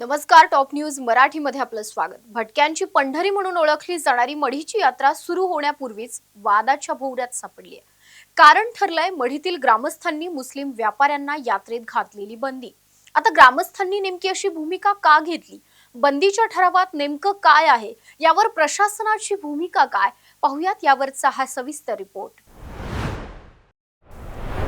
नमस्कार top news मराठीमध्ये आपलं स्वागत. भटक्यांची पंढरी म्हणून ओळखली जाणारी मढीची यात्रा सुरू होण्यापूर्वीच वादाच्या भोवऱ्यात सापडली आहे कारण ठरलंय मढीतील ग्रामस्थांनी मुस्लिम व्यापाऱ्यांना यात्रेत घातलेली बंदी. आता ग्रामस्थांनी नेमकी अशी भूमिका का घेतली? बंदीच्या ठरावात नेमकं काय आहे? यावर प्रशासनाची भूमिका काय? पाहुयात यावरचा हा सविस्तर रिपोर्ट.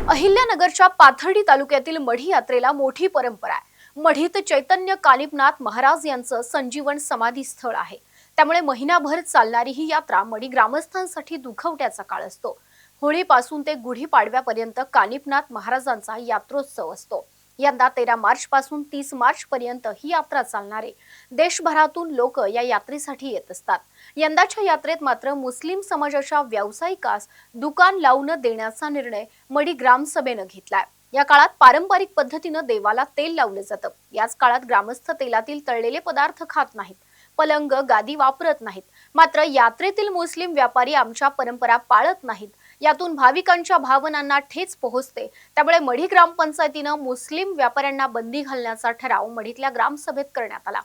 अहिल्यानगरच्या पाथर्डी तालुक्यातील मढी यात्रेला मोठी परंपरा आहे. मढीत चैतन्य कालिपनाथ महाराज यांचं संजीवन समाधी स्थळ आहे. त्यामुळे महिनाभर चालणारी ही यात्रा मढी ग्रामस्थांसाठी दुखवट्याचा काळ असतो. होळीपासून ते गुढीपाडव्यापर्यंत कालिपनाथ महाराजांचा यात्रोत्सव असतो. यंदा तेरा मार्च पासून तीस मार्च पर्यंत ही यात्रा चालणारे देशभरातून लोक या यात्रेसाठी येत असतात. यंदाच्या यात्रेत मात्र मुस्लिम समाजाच्या व्यावसायिकास दुकान लावून देण्याचा निर्णय मडी ग्रामसभेनं घेतलाय. या काळात पारंपरिक पद्धतीनं देवाला तेल लावलं जातं. याच काळात ग्रामस्थ तेलातील तळलेले पदार्थ खात नाहीत. पलंग गादी वापरत नाहीत. मात्र यात्रेतील मुस्लिम व्यापारी आमच्या परंपरा पाळत नाहीत. यातून भाविकांच्या भावनांना ठेच पोहोचते. त्यामुळे मढी ग्रामपंचायतीनं मुस्लिम व्यापाऱ्यांना बंदी घालण्याचा ठराव मढीतल्या ग्रामसभेत करण्यात आला.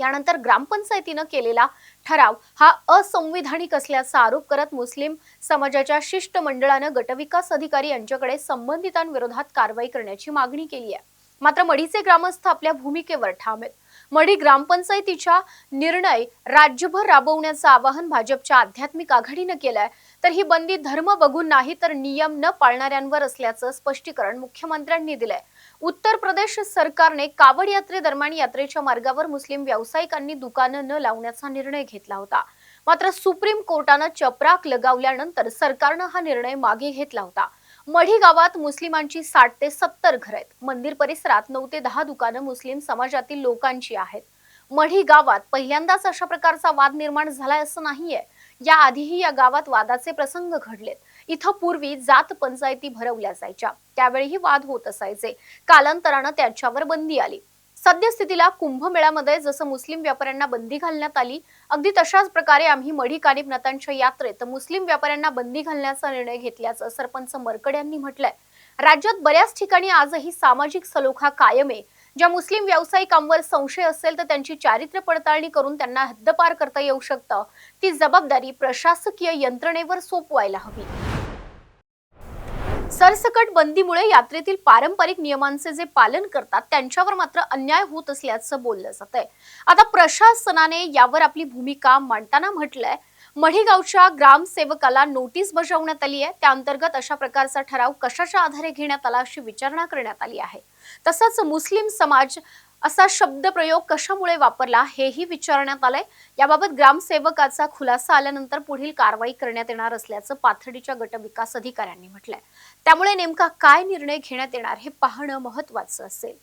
यानंतर ग्रामपंचायतीनं केलेला ठराव हा असंविधानिक असल्याचा आरोप करत मुस्लिम समाजाच्या शिष्टमंडळानं गटविकास अधिकारी यांच्याकडे संबंधितांविरोधात कारवाई करण्याची मागणी केली आहे. मात्र मढीचे ग्रामस्थ आपल्या भूमिकेवर ठाम आहेत. मढी ग्रामपंचायतीच्या निर्णय राज्यभर राबवण्याचं आवाहन भाजपच्या आध्यात्मिक आघाडीनं केलंय. तर ही बंदी धर्म बघून नाही तर नियम न पाळणाऱ्यांवर असल्याचं स्पष्टीकरण मुख्यमंत्र्यांनी दिलंय. उत्तर प्रदेश सरकारने कावड यात्रेदरम्यान यात्रेच्या मार्गावर मुस्लिम व्यावसायिकांनी दुकानं न लावण्याचा निर्णय घेतला होता. मात्र सुप्रीम कोर्टानं चपराक लगावल्यानंतर सरकारनं हा निर्णय मागे घेतला होता. मढी गावात मुस्लिमांची साठ ते सत्तर घर आहेत. मंदिर परिसरात नऊ ते दहा दुकानं मुस्लिम समाजातील लोकांची आहेत. मढी गावात पहिल्यांदाच अशा प्रकारचा वाद निर्माण झालाय असं नाहीये. या आधीही या गावात वादाचे प्रसंग घडलेत. इथं पूर्वी जात पंचायती भरवल्या जायच्या. त्यावेळीही वाद होत असायचे. कालांतरानं त्याच्यावर बंदी आली. सद्यस्थितीला कुंभमेळ्यामध्ये जसं मुस्लिम व्यापाऱ्यांना बंदी घालण्यात आली अगदी तशाच प्रकारे आम्ही मढी कानिपनाथांच्या यात्रेत मुस्लिम व्यापाऱ्यांना बंदी घालण्याचा निर्णय घेतल्याचं सरपंच मरकड यांनी म्हटलंय. राज्यात बऱ्याच ठिकाणी आजही सामाजिक सलोखा कायम आहे. ज्या मुस्लिम व्यावसायिकांवर संशय असेल तर त्यांची चारित्र्य पडताळणी करून त्यांना हद्दपार करता येऊ शकतं. ती जबाबदारी प्रशासकीय यंत्रणेवर सोपवायला हवी. सरसकट बंदीमुळे यात्रेतील पारंपरिक नियमांचे जे पालन करतात त्यांच्यावर मात्र अन्याय होत असल्याचं बोललं जात आहे आता प्रशासनाने यावर आपली भूमिका मांडताना म्हटलंय मढीगावच्या ग्रामसेवकाला नोटीस बजावण्यात आली आहे त्या अंतर्गत अशा प्रकारचा ठराव कशाच्या आधारे घेण्यात आला अशी विचारणा करण्यात आली आहे. तसंच मुस्लिम समाज असा शब्दप्रयोग कशामुळे वापरला हेही विचारण्यात आलंय. याबाबत ग्रामसेवकाचा खुलासा आल्यानंतर पुढील कारवाई करण्यात येणार असल्याचं पाथर्डीच्या गटविकास अधिकाऱ्यांनी म्हटलंय. त्यामुळे नेमका काय निर्णय घेण्यात येणार हे पाहणं महत्वाचं असेल.